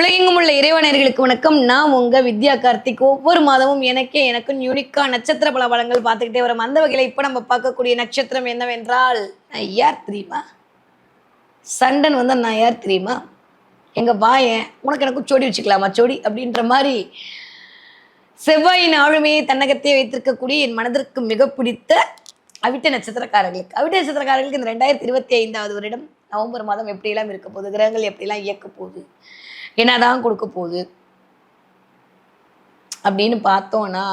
உலகெங்கும் உள்ள இறைவனர்களுக்கு வணக்கம். நான் உங்க வித்யா கார்த்திக். ஒவ்வொரு மாதமும் எனக்கே எனக்கும் யூனிக்கா நட்சத்திர பல பலங்கள் பார்த்துக்கிட்டே வரும். அந்த வகையில் இப்போ நம்ம பார்க்கக்கூடிய நட்சத்திரம் என்னவென்றால் நான் யார் தெரியுமா? சண்டன் வந்து நான் யார் தெரியுமா? எங்க வாயன் உனக்கு எனக்கும் சோடி வச்சுக்கலாமா? சோடி அப்படின்ற மாதிரி செவ்வாயின் ஆளுமையை தன்னகத்தையே வைத்திருக்கக்கூடிய என் மனதிற்கு மிக பிடித்த அவிட்ட நட்சத்திரக்காரர்களுக்கு. அவிட்ட நட்சத்திரக்காரர்களுக்கு இந்த ரெண்டாயிரத்தி இருபத்தி ஐந்தாவது வருடம் நவம்பர் மாதம் எப்படியெல்லாம் இருக்க போகுது? கிரகங்கள் எப்படிலாம் இயக்க போகுது? என்னதான் கொடுக்க போகுது? அப்படின்னு பார்த்தோம்னா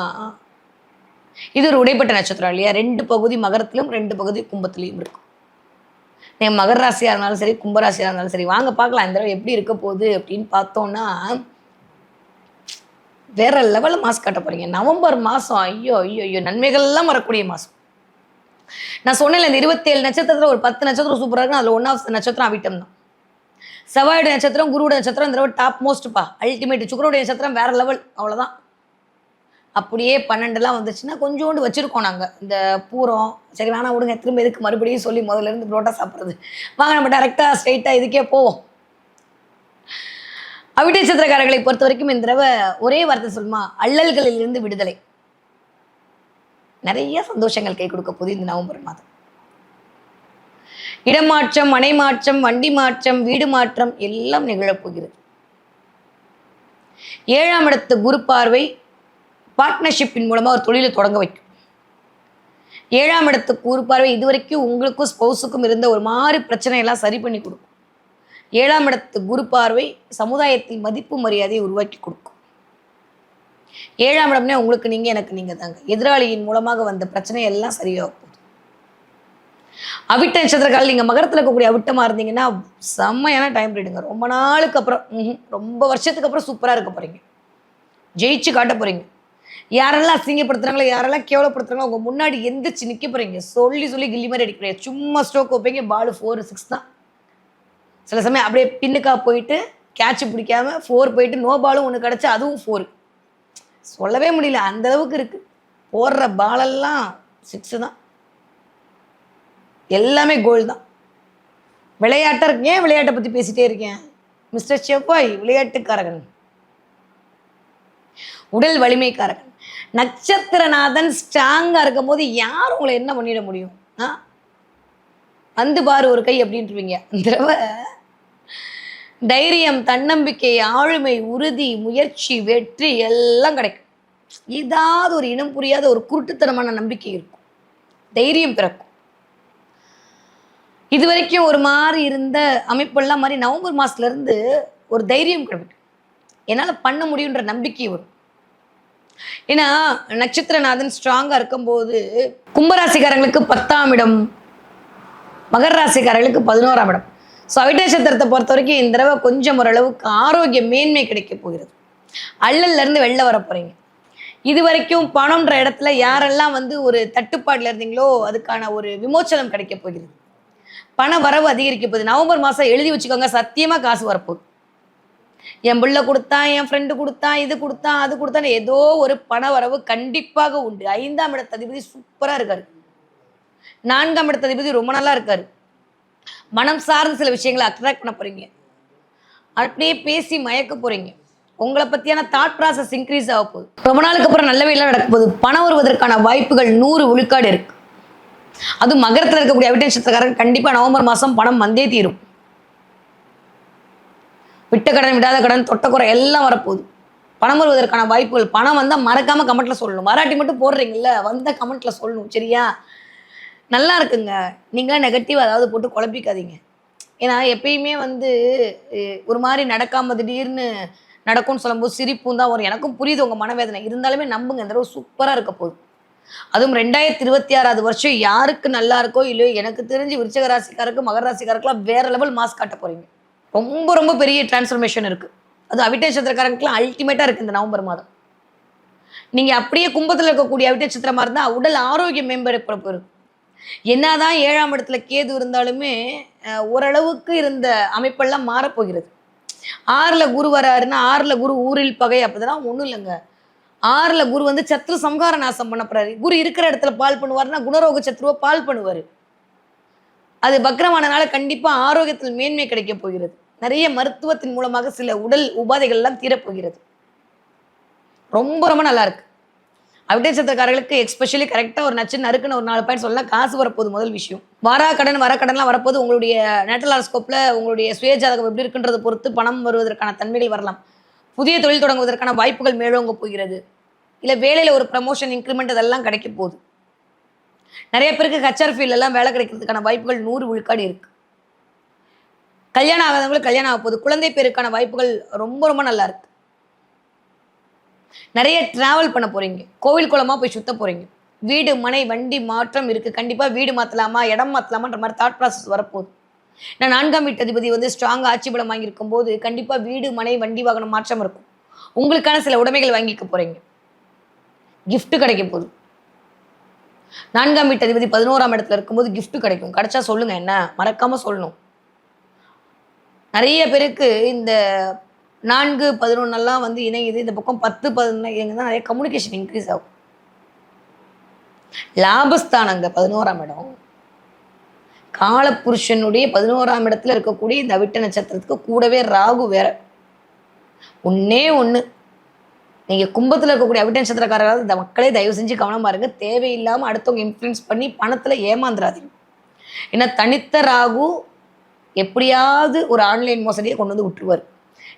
இது ஒரு உடைப்பட்ட நட்சத்திரம் இல்லையா? ரெண்டு பகுதி மகரத்திலும் ரெண்டு பகுதி கும்பத்திலையும் இருக்கும். நீங்கள் மகர ராசியாக இருந்தாலும் சரி கும்பராசியாக இருந்தாலும் சரி வாங்க பார்க்கலாம் இந்த தடவை எப்படி இருக்க போகுது அப்படின்னு பார்த்தோம்னா வேற லெவலில் மாஸ் காட்ட போகிறீங்க நவம்பர் மாதம் ஐயோ ஐயோ ஐயோ நன்மைகள்லாம் வரக்கூடிய மாதம் நான் சொன்னேன் இந்த இருபத்தேழு நட்சத்திரத்தில் ஒரு பத்து நட்சத்திரம் சூப்பராக இருக்கும் அதில் ஒன் ஆஃப் நட்சத்திரம் அவிட்டம் தான். செவ்வாயுடைய நட்சத்திரம் குருவுடைய நட்சத்திரம் இந்த தடவை டாப் மோஸ்ட்ப்பா அல்டிமேட் சுக்கரோடைய நட்சத்திரம் வேற லெவல் அவ்வளோதான் அப்படியே பன்னெண்டுலாம் வந்துச்சுன்னா கொஞ்சோண்டு வச்சுருக்கோம் நாங்கள் இந்த பூரம் சரி வேணாம் விடுங்க திரும்ப எதுக்கு மறுபடியும் சொல்லி முதல்ல இருந்து புரோட்டா சாப்பிட்றது. வாங்க நம்ம டேரெக்டாக ஸ்ட்ரைட்டாக இதுக்கே போவோம். அவிட்டை சித்திரக்காரர்களை பொறுத்த வரைக்கும் இந்த தடவை ஒரே வார்த்தை சொல்லுமா அல்லல்களிலிருந்து விடுதலை. நிறைய சந்தோஷங்கள் கை கொடுக்க போகுது இந்த நவம்பர் மாதம். இடமாற்றம் மனை மாற்றம் வண்டி மாற்றம் வீடு மாற்றம் எல்லாம் நிகழப் போகிறது. ஏழாம் இடத்து குரு பார்வை பார்ட்னர்ஷிப்பின் மூலமாக ஒரு தொழிலை தொடங்க வைக்கும். ஏழாம் இடத்து குரு பார்வை இதுவரைக்கும் உங்களுக்கும் ஸ்பௌஸுக்கும் இருந்த ஒரு மாதிரி பிரச்சனையெல்லாம் சரி பண்ணி கொடுக்கும். ஏழாம் இடத்து குரு பார்வை சமுதாயத்தில் மதிப்பு மரியாதையை உருவாக்கி கொடுக்கும். ஏழாம் இடம்னே உங்களுக்கு நீங்கள் எனக்கு நீங்கள் தாங்க. எதிராளியின் மூலமாக வந்த பிரச்சனை எல்லாம் சரியாகும். அவிட்ட நட்சத்திரக்கால் நீங்கள் மகரத்தில் இருக்கக்கூடிய அவிட்டமாக இருந்தீங்கன்னா செம்மையான டைம் ரீடுங்க ரொம்ப நாளுக்கு அப்புறம் ரொம்ப வருஷத்துக்கு அப்புறம் சூப்பராக இருக்க போறீங்க. ஜெயிச்சு காட்ட போறீங்க. யாரெல்லாம் அசிங்கப்படுத்துறாங்களோ யாரெல்லாம் கேவலப்படுத்துறாங்களோ உங்க முன்னாடி எந்திரிச்சு நிற்க போறீங்க. சொல்லி சொல்லி கில்லி மாதிரி அடிக்க போறீங்க. சும்மா ஸ்ட்ரோக் வைப்பீங்க பால் ஃபோர் சிக்ஸ் தான். சில சமயம் அப்படியே பின்னுக்கா போயிட்டு கேட்ச் பிடிக்காம ஃபோர் போயிட்டு நோ பாலும் ஒன்று கிடச்சி அதுவும் ஃபோர் சொல்லவே முடியல. அந்த அளவுக்கு போடுற பாலெல்லாம் சிக்ஸு தான். எல்லாமே கோல் தான். விளையாட்டாக இருக்கு ஏன் விளையாட்டை பற்றி பேசிட்டே இருக்கேன்? மிஸ்டர் செவ்வாய் விளையாட்டுக்காரகன். உடல் வலிமைக்காரகன். நட்சத்திரநாதன் ஸ்ட்ராங்காக இருக்கும் போது யார் உங்களை என்ன பண்ணிட முடியும்? ஆ? வந்து பாரு ஒரு கை அப்படின்ட்டுருவீங்க இந்த தடவை தைரியம் தன்னம்பிக்கை ஆளுமை உறுதி முயற்சி வெற்றி எல்லாம் கிடைக்கும். ஏதாவது ஒரு இனம் புரியாத ஒரு குருட்டுத்தனமான நம்பிக்கை இருக்கும். தைரியம் பிறக்கும். இது வரைக்கும் ஒரு மாதிரி இருந்த அமைப்பெல்லாம் மாதிரி நவம்பர் மாதத்துலேருந்து ஒரு தைரியம் கிடைக்கும் என்னால் பண்ண முடியுன்ற நம்பிக்கை வரும். ஏன்னா நட்சத்திரநாதன் ஸ்ட்ராங்காக இருக்கும்போது கும்பராசிக்காரங்களுக்கு பத்தாம் இடம் மகர ராசிக்காரர்களுக்கு பதினோராம் இடம். ஸோ அவிட்ட நட்சத்திரத்தை பொறுத்த வரைக்கும் இந்த தடவை கொஞ்சம் ஓரளவுக்கு ஆரோக்கிய மேன்மை கிடைக்க போகிறது. அள்ளல்லேருந்து வெளில வர போகிறீங்க இது வரைக்கும் பணம்ன்ற இடத்துல யாரெல்லாம் வந்து ஒரு தட்டுப்பாட்டில் இருந்தீங்களோ அதுக்கான ஒரு விமோச்சனம் கிடைக்க போகிறது. பண வரவு அதிகரிக்க போகுது. நவம்பர் மாதம் எழுதி வச்சுக்கோங்க சத்தியமாக காசு வரப்போகுது. என் பிள்ளை கொடுத்தான் என் ஃப்ரெண்டு கொடுத்தான் இது கொடுத்தான் அது கொடுத்தான் ஏதோ ஒரு பண வரவு கண்டிப்பாக உண்டு. ஐந்தாம் இடத்த அதிபதி சூப்பராக இருக்காரு. நான்காம் இடத்த அதிபதி ரொம்ப நல்லா இருக்காரு. மனம் சார்ந்த சில விஷயங்களை அட்ராக்ட் பண்ண போறீங்க. அப்படியே பேசி மயக்க போறீங்க. உங்களை பத்தியான தாட் ப்ராசஸ் இன்க்ரீஸ் ஆக போகுது. ரொம்ப நாளுக்கு அப்புறம் நல்ல வேலை நடக்க போகுது. பணம் வருவதற்கான வாய்ப்புகள் நூறு விழுக்காடு இருக்கு. அதுவும் மகரத்தில் இருக்கக்கூடிய அவிட்ட நட்சத்திரக்காரங்க கண்டிப்பா நவம்பர் மாசம் பணம் வந்தே தீரும். விட்ட கடன் விடாத கடன் தொட்டக்குறை எல்லாம் வரப்போகுது. பணம் வருவதற்கான வாய்ப்புகள் பணம் வந்தால் மறக்காம கமெண்ட்ல சொல்லணும். மராட்டி மட்டும் போடுறீங்கல்ல வந்த கமெண்ட்ல சொல்லணும் சரியா? நல்லா இருக்குங்க. நீங்களாம் நெகட்டிவ் அதாவது போட்டு குழப்பிக்காதீங்க. ஏன்னா எப்பயுமே வந்து ஒரு மாதிரி நடக்காம திடீர்னு நடக்கும்னு சொல்லும்போது சிரிப்பும் தான் வரும். எனக்கும் புரியுது உங்கள் மனவேதனை. இருந்தாலுமே நம்புங்க. இந்த தடவை சூப்பராக இருக்க போகுது. அதுவும் ரெண்டாயிரத்தி இருபத்தி ஆறாவது வருஷம் யாருக்கு நல்லா இருக்கோ இல்லையோ எனக்கு தெரிஞ்சு விருச்சக ராசிக்காருக்கு மகர ராசிக்காருக்குலாம் வேற லெவல் மாஸ் காட்ட போறீங்க. ரொம்ப ரொம்ப பெரிய டிரான்ஸ்ஃபர்மேஷன் இருக்கு. அது அவிட்ட நட்சத்திரக்காரங்களுக்குலாம் அல்டிமேட்டாக இருக்கு இந்த நவம்பர் மாதம். நீங்க அப்படியே கும்பத்தில் இருக்கக்கூடிய அவிட்ட நட்சத்திரமா இருந்தா உடல் ஆரோக்கியம் மேம்பட இருக்கும் என்னதான் ஏழாம் இடத்துல கேது இருந்தாலுமே அஹ், ஓரளவுக்கு இருந்த அமைப்பெல்லாம் மாறப்போகிறது. ஆறுல குரு வராருன்னா ஆறுல குரு ஊரில் பகை அப்பதெல்லாம் ஒண்ணும் இல்லைங்க. ஆறுல குரு வந்து சத்ரு சம்ஹார நாசம் பண்ண போறாரு குரு இருக்கிற இடத்துல பால் பண்ணுவாருன்னா குணரோக சத்ருவை பால் பண்ணுவார். அது பக்ரமானனால கண்டிப்பா ஆரோக்கியத்தில் மேன்மை கிடைக்க போகிறது. நிறைய மருத்துவத்தின் மூலமாக சில உடல் உபாதைகள் எல்லாம் தீரப்போகிறது. ரொம்ப ரொம்ப நல்லா இருக்கு. அவிட்டை சத்திரக்காரர்களுக்கு எக்ஸ்பெஷலி கரெக்டாக ஒரு நச்சு நறுக்குன்னு ஒரு நாலு பாயிண்ட் சொல்லலாம். காசு வரப்போகுது முதல் விஷயம். வரா கடன் வர கடன்லாம் வரப்போது உங்களுடைய நேட்டல் உங்களுடைய சுயஜாதகம் எப்படி இருக்குன்றதை பொறுத்து பணம் வருவதற்கான தன்மைகள் வரலாம். புதிய தொழில் தொடங்குவதற்கான வாய்ப்புகள் மேலோங்க போகிறது. இல்லை வேலையில் ஒரு ப்ரமோஷன் இன்க்ரிமெண்ட் அதெல்லாம் கிடைக்க போகுது. நிறைய பேருக்கு ஹச்ஆர் ஃபீல்டெல்லாம் வேலை கிடைக்கிறதுக்கான வாய்ப்புகள் நூறு விழுக்காடு இருக்கு. கல்யாணம் ஆகாதவங்களுக்கு கல்யாணம் ஆக போகுது. குழந்தை பேருக்கான வாய்ப்புகள் ரொம்ப ரொம்ப நல்லா இருக்கு. நிறைய டிராவல் பண்ண போறீங்க. கோவில் குளமாக போய் சுத்த போறீங்க. வீடு மனை வண்டி மாற்றம் இருக்கு. கண்டிப்பாக வீடு மாற்றலாமா இடம் மாற்றலாமான்ற மாதிரி தாட் ப்ராசஸ் வரப்போகுது நான் நான்காம் வீட்டதிபதி வந்து ஸ்ட்ராங் ஆட்சி பலம் வாங்கியிருக்கும் போது கண்டிப்பா வீடு மனை வண்டி வாகனம் மாற்றம் இருக்கும். உங்களுக்கான சில உடைமைகள் வாங்கிக்க போறீங்க. கிஃப்ட் கிடைக்க போகுது நான்காம் வீட்டு அதிபதி பதினோராம் இடத்துல இருக்கும்போது கிஃப்ட் கிடைக்கும். கிடைச்சா சொல்லுங்க என்ன? மறக்காம சொல்லணும். நிறைய பேருக்கு இந்த நான்கு பதினொன்னெல்லாம் வந்து இணையுது. இந்த பக்கம் பத்து பதினொன்று தான் நிறைய கம்யூனிகேஷன் இன்க்ரீஸ் ஆகும். லாபஸ்தானங்க பதினோராம் இடம். காலப்புருஷனுடைய பதினோராம் இடத்துல இருக்கக்கூடிய இந்த அவிட்ட நட்சத்திரத்துக்கு கூடவே ராகு வேற. ஒன்னே ஒண்ணு. நீங்க கும்பத்துல இருக்கக்கூடிய அவிட்ட நட்சத்திரக்காரர்கள் இந்த மக்களே தயவு செஞ்சு கவனமாக இருங்க தேவையில்லாம அடுத்தவங்க இன்ஃப்ளூயன்ஸ் பண்ணி பணத்துல ஏமாந்துடாதீங்க ஏன்னா தனித்த ராகு எப்படியாவது ஒரு ஆன்லைன் மோசடியை கொண்டு வந்து விட்டுருவார்.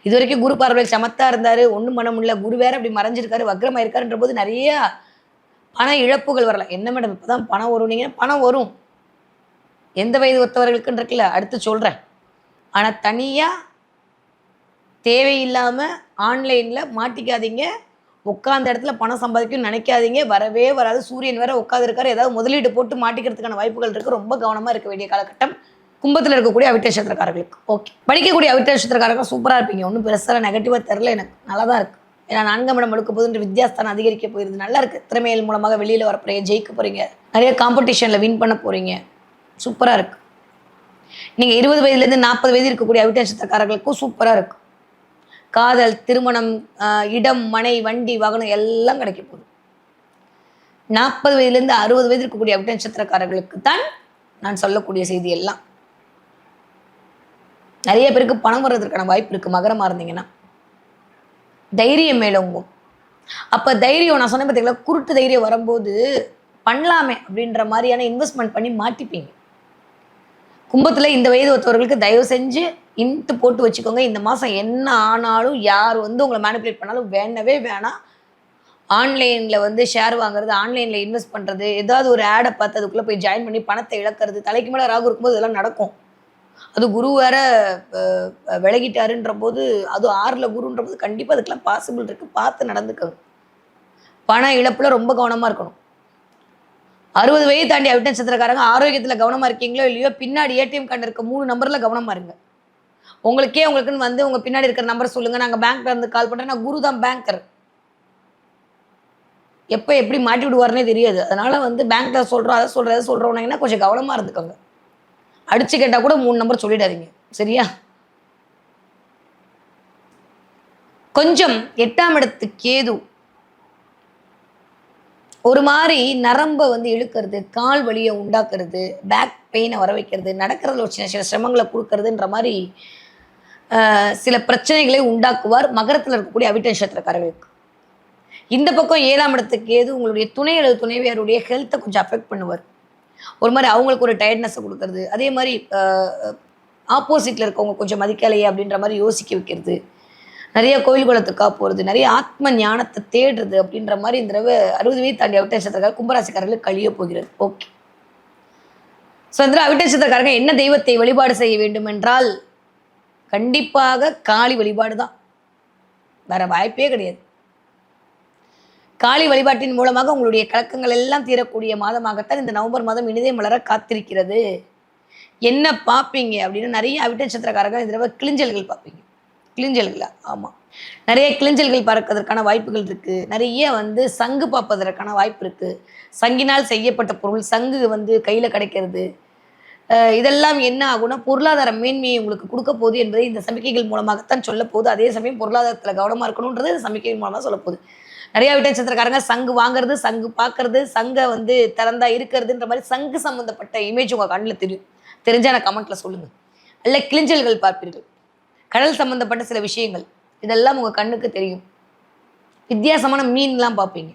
இது வரைக்கும் குரு பார்வையில் சமத்தா இருந்தாரு. ஒன்றும் பண்ண முடியல. குரு வேற அப்படி மறைஞ்சிருக்காரு. வக்ரமா இருக்காருன்ற போது நிறைய பண இழப்புகள் வரலாம். என்ன மேடம் இப்பதான் பணம் வரும் நீங்க பணம் வரும். எந்த வயது ஒத்தவர்களுக்குன்னு இருக்குல்ல அடுத்து சொல்கிறேன் ஆனால் தனியாக தேவையில்லாமல் ஆன்லைனில் மாட்டிக்காதீங்க. உட்காந்த இடத்துல பணம் சம்பாதிக்கணும்னு நினைக்காதீங்க. வரவே வராது. சூரியன் வேற உட்காந்துருக்காரு ஏதாவது முதலீடு போட்டு மாட்டிக்கிறதுக்கான வாய்ப்புகள் இருக்குது ரொம்ப கவனமாக இருக்க வேண்டிய காலகட்டம் கும்பத்தில் இருக்கக்கூடிய அவிட்டேஷத்திரக்காரர்களுக்கு ஓகே. படிக்கக்கூடிய அவிட்ட சூப்பராக இருப்பீங்க. ஒன்றும் பெருசாக நெகட்டிவாக தெரில எனக்கு. நல்லா தான் இருக்குது ஏன்னா நான்காம் இடம் எடுக்க போதுன்ற வித்தியாஸ்தானம் அதிகரிக்க போயிருது. நல்லா இருக்குது திறமைகள் மூலமாக வெளியில் வர ஜெயிக்க போகிறீங்க நிறைய காம்படிஷனில் வின் பண்ண போகிறீங்க சூப்பராக இருக்கு. நீங்கள் இருபது வயதுலேருந்து நாற்பது வயது இருக்கக்கூடிய அவிட்டாசத்தக்காரர்களுக்கும் சூப்பராக இருக்கும் காதல் திருமணம் இடம் மனை வண்டி வாகனம் எல்லாம் கிடைக்க போகுது. நாற்பது வயதுலேருந்து அறுபது வயது இருக்கக்கூடிய அவிட்ட நட்சத்திரக்காரர்களுக்கு தான் நான் சொல்லக்கூடிய செய்தி எல்லாம். நிறைய பேருக்கு பணம் வர்றதுக்கான வாய்ப்பு இருக்குது மகரமாக இருந்தீங்கன்னா. தைரியம் மேலோங்கும் அப்போ தைரியம் நான் சொன்னேன் பார்த்தீங்களா குருட்டு தைரியம் வரும்போது பண்ணலாமே அப்படின்ற மாதிரியான இன்வெஸ்ட்மெண்ட் பண்ணி மாட்டிப்பீங்க. கும்பத்தில் இந்த வயது ஒருத்தவர்களுக்கு தயவு செஞ்சு இன்ட்டு போட்டு வச்சுக்கோங்க. இந்த மாதம் என்ன ஆனாலும் யார் வந்து உங்களை மேனிப்புலேட் பண்ணாலும் வேணவே வேணாம். ஆன்லைனில் வந்து ஷேர் வாங்குறது ஆன்லைனில் இன்வெஸ்ட் பண்ணுறது ஏதாவது ஒரு ஆடை பார்த்து அதுக்குள்ளே போய் ஜாயின் பண்ணி பணத்தை இழக்கிறது தலைக்கு மேலே ராகு இருக்கும்போது இதெல்லாம் நடக்கும். அது குரு வேற விலகிட்டாருன்ற போது அது ஆறில் குருன்ற போது கண்டிப்பாக அதுக்கெல்லாம் பாசிபிள் இருக்குது பார்த்து நடந்துக்கணும் பண இழப்பில் ரொம்ப கவனமாக இருக்கணும். அறுபது வயது தாண்டி அவிட்ட நட்சத்திரக்காரங்க ஆரோக்கியத்தில் கவனமாக இருக்கீங்களோ இல்லையோ பின்னாடி ஏடிஎம் கார்டு இருக்க மூணு நம்பரில் கவனமாக இருங்க. உங்களுக்கே உங்களுக்குன்னு வந்து உங்கள் பின்னாடி இருக்கிற நம்பர் சொல்லுங்கள் நாங்கள் பேங்க்ல இருந்து கால் பண்ணுறேன் நான் குரு தான் பேங்கர் எப்போ எப்படி மாட்டி விடுவார்னே தெரியாது. அதனால் வந்து பேங்க்கில் சொல்கிறோம் அதை சொல்கிறோம் அதை சொல்கிறோம்னா கொஞ்சம் கவனமாக இருந்துக்கோங்க. அடிச்சு கேட்டால் கூட மூணு நம்பர் சொல்லிடாதீங்க. சரியா? கொஞ்சம் எட்டாம் இடத்து கேது ஒரு மாதிரி நரம்பை வந்து இழுக்கிறது கால் வலியை உண்டாக்குறது பேக் பெயினை வர வைக்கிறது நடக்கிறதுல ஒரு சின்ன சின்ன சிரமங்களை கொடுக்கறதுன்ற மாதிரி சில பிரச்சனைகளை உண்டாக்குவார். மகரத்தில் இருக்கக்கூடிய அவிட்ட நட்சத்திரக்காரர்களுக்கு இந்த பக்கம் ஏழாம் இடத்துக்கு ஏது உங்களுடைய துணை அல்லது துணைவியாருடைய ஹெல்த்தை கொஞ்சம் அஃபெக்ட் பண்ணுவார். ஒரு மாதிரி அவங்களுக்கு ஒரு டயர்ட்னஸை கொடுக்கறது. அதே மாதிரி ஆப்போசிட்டில் இருக்கவங்க கொஞ்சம் மதிக்கலையே அப்படின்ற மாதிரி யோசிக்க வைக்கிறது. நிறைய கோயில் குளத்துக்கா போகிறது நிறைய ஆத்ம ஞானத்தை தேடுறது அப்படின்ற மாதிரி இந்த தடவை அறுபது வயது தாண்டி அவிட்ட கும்பராசிக்காரர்களுக்கு கழிய போகிறது. ஓகே. ஸோ இந்த அவிட்ட என்ன தெய்வத்தை வழிபாடு செய்ய வேண்டும் என்றால் கண்டிப்பாக காளி வழிபாடு தான். வேற வாய்ப்பே கிடையாது. காளி வழிபாட்டின் மூலமாக உங்களுடைய கலக்கங்கள் எல்லாம் தீரக்கூடிய மாதமாகத்தான் இந்த நவம்பர் மாதம் இனிதே மலர காத்திருக்கிறது. என்ன பார்ப்பீங்க அப்படின்னு நிறைய அவிட்ட நட்சத்திரக்காரங்க இந்த தடவை கிளிஞ்சல்கள் பார்ப்பீங்க. கிளிஞ்சல்களா ஆமாம் நிறைய கிளிஞ்சல்கள் பறக்கிறதுக்கான வாய்ப்புகள் இருக்கு. நிறைய வந்து சங்கு பார்ப்பதற்கான வாய்ப்பு இருக்கு. சங்கினால் செய்யப்பட்ட பொருள் சங்கு வந்து கையில் கிடைக்கிறது. இதெல்லாம் என்ன ஆகும்னா பொருளாதார மேன்மையை உங்களுக்கு கொடுக்க போகுது என்பதை இந்த சமிக்கைகள் மூலமாகத்தான் சொல்ல போகுது. அதே சமயம் பொருளாதாரத்தில் கவனமாக இருக்கணுன்றது இந்த சமிக்கைகள் மூலமாக சொல்ல போகுது. நிறையா விட்ட நட்சத்திரக்காரங்க சங்கு வாங்குறது சங்கு பார்க்கறது சங்கை வந்து திறந்தா இருக்கிறதுன்ற மாதிரி சங்கு சம்மந்தப்பட்ட இமேஜ் உங்கள் கண்ணில் தெரியும். தெரிஞ்சால் நான் கமெண்ட்டில் சொல்லுங்கள் அல்ல கிளிஞ்சல்கள் பார்ப்பீர்கள். கடல் சம்மந்தப்பட்ட சில விஷயங்கள். இதெல்லாம் உங்கள் கண்ணுக்கு தெரியும். வித்தியாசமான மீன்லாம் பார்ப்பீங்க.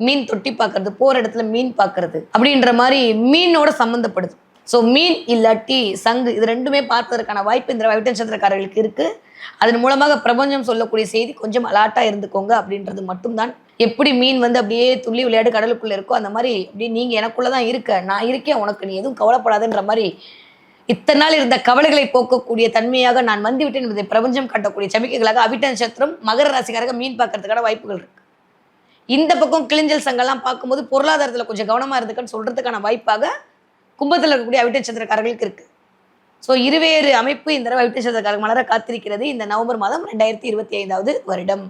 மீன் தொட்டி பார்க்கறது போகிற இடத்துல மீன் பார்க்கறது அப்படின்ற மாதிரி மீனோட சம்மந்தப்படுது ஸோ மீன் இல்லாட்டி சங்கு இது ரெண்டுமே பார்ப்பதற்கான வாய்ப்பு இந்த வைட்ட நட்சத்திரக்காரர்களுக்கு இருக்குது அதன் மூலமாக பிரபஞ்சம் சொல்லக்கூடிய செய்தி கொஞ்சம் அலாட்டாக இருந்துக்கோங்க அப்படின்றது மட்டும்தான். எப்படி மீன் வந்து அப்படியே துள்ளி விளையாடு கடலுக்குள்ளே இருக்கோ அந்த மாதிரி அப்படியே நீங்கள் எனக்குள்ளே தான் இருக்க நான் இருக்கேன் உனக்கு நீ எதுவும் கவலைப்படாதுன்ற மாதிரி இத்தனை நாள் இருந்த கவலைகளை போக்கக்கூடிய தன்மையாக நான் வந்துவிட்டேன் என்பதை பிரபஞ்சம் காட்டக்கூடிய சமிக்கைகளாக அவிட்ட நட்சத்திரம் மகர ராசிக்காரங்க மீன் பார்க்கறதுக்கான வாய்ப்புகள் இருக்கு. இந்த பக்கம் கிளிஞ்சல் சங்கம்லாம் பார்க்கும்போது பொருளாதாரத்தில் கொஞ்சம் கவனமாக இருந்துக்கன்னு சொல்றதுக்கான வாய்ப்பாக கும்பத்தில் இருக்கக்கூடிய அவிட்ட நட்சத்திரக்காரர்களுக்கு இருக்கு. ஸோ இருவேறு அமைப்பு இந்த தடவை அவிட்ட நட்சத்திரக்காரர்கள் மலர காத்திருக்கிறது. இந்த நவம்பர் மாதம் ரெண்டாயிரத்தி இருபத்தி ஐந்தாவது வருடம்.